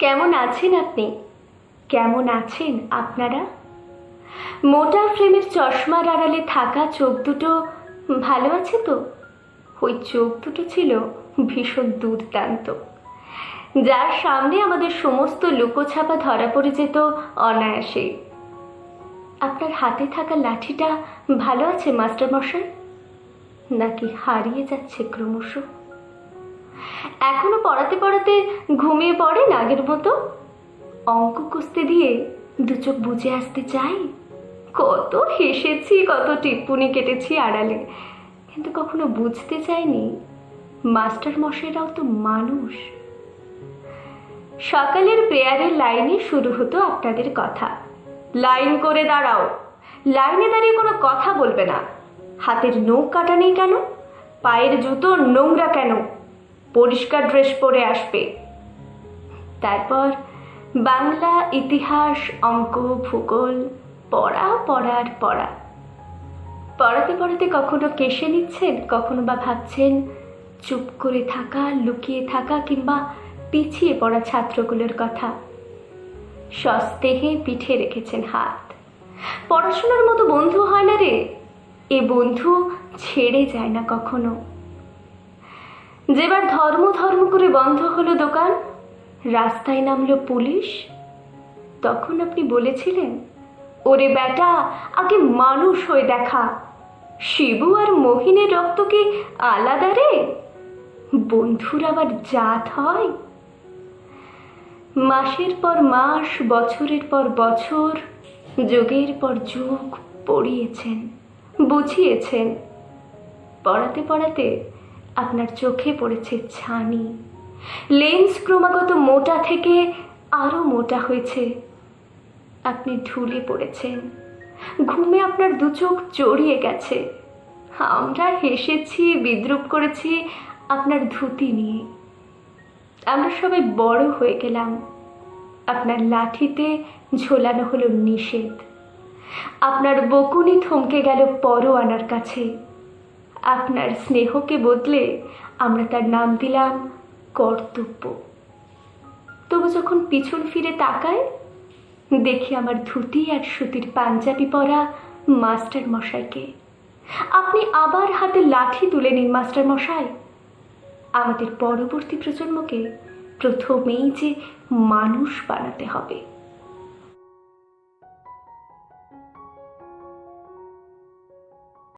কেমন আছেন আপনি? কেমন আছেন আপনারা? মোটা ফ্রেমের চশমার আড়ালে থাকা চোখ দুটো ভালো আছে তো? ওই চোখ দুটো ছিল ভীষণ দুর্দান্ত। যার সামনে আমাদের সমস্ত লুকোছাপা ধরা পড়ে যেত অনায়াসে। আপনার হাতে থাকা লাঠিটা ভালো আছে মাস্টার মশাই নাকি হারিয়ে যাচ্ছে ক্রমশ? এখনও পড়াতে পড়াতে ঘুমিয়ে পড়েন আগের মতো। অঙ্ক কষতে দিয়ে দু চোখ বুঝে আসতে চাই। কত হেসেছি, কত টিপ্পুনি কেটেছি আড়ালে। কিন্তু কখনো বুঝতে চাইনি, মাস্টার মশাইরাও তো মানুষ। সকালের প্রেয়ারের লাইনে শুরু হতো আপনাদের কথা। লাইন করে দাঁড়াও। লাইনে দাঁড়িয়ে কোনো কথা বলবে না। হাতের নখ কাটা নেই কেন? পায়ের জুতো নোংরা কেন? পরিষ্কার ড্রেস পরে আসবে। তারপর বাংলা ইতিহাস, অঙ্ক, ভূগোল, পড়া, পড়ার, পড়া। পড়াতে পড়াতে কখনো কেশে নিচ্ছেন, কখনো বা ভাবছেন, চুপ করে থাকা, লুকিয়ে থাকা কিংবা পিছিয়ে পড়া ছাত্রগুলোর কথা। সস্তেহে পিঠে রেখেছেন হাত। পড়াশোনার মতো বন্ধু হয় না রে। এ বন্ধু ছেড়ে যায় না কখনো। যেবার ধর্ম ধর্ম করে বন্ধ হলো দোকান, রাস্তায় নামলো পুলিশ। তখন আপনি বলেছিলেন, ওরে বেটা, আগে মানুষ হয়ে দেখা। শিবু আর মহিনের রক্ত কি আলাদা রে? বন্ধুর আবার জাত হয়? মাসের পর মাস, বছরের পর বছর, যুগের পর যুগ পড়িয়েছেন, বুঝিয়েছেন। পড়াতে পড়াতে আপনার চোখে পড়েছে ছানি। লেন্স ক্রমাগত মোটা থেকে আরও মোটা হয়েছে। আপনি ঢুলে পড়েছেন। ঘুমে আপনার দু চোখ জড়িয়ে গেছে। আমরা হেসেছি, বিদ্রুপ করেছি আপনার ধুতি নিয়ে। আমরা সবাই বড় হয়ে গেলাম। আপনার লাঠিতে ঝোলানো হলো নিষেধ। আপনার বকুনি থমকে গেল পরোয়ানার কাছে। আপনার স্নেহকে বদলে আমরা তার নাম দিলাম কর্তব্য। তবু যখন পিছন ফিরে তাকায় দেখি আমার ধুতি আর সুতির পাঞ্জাবি পরা মাস্টার মশাইকে। আপনি আবার হাতে লাঠি তুলে নিন, মাস্টার মশাই। আমাদের পরবর্তী প্রজন্মকে প্রথমেই যে মানুষ বানাতে হবে।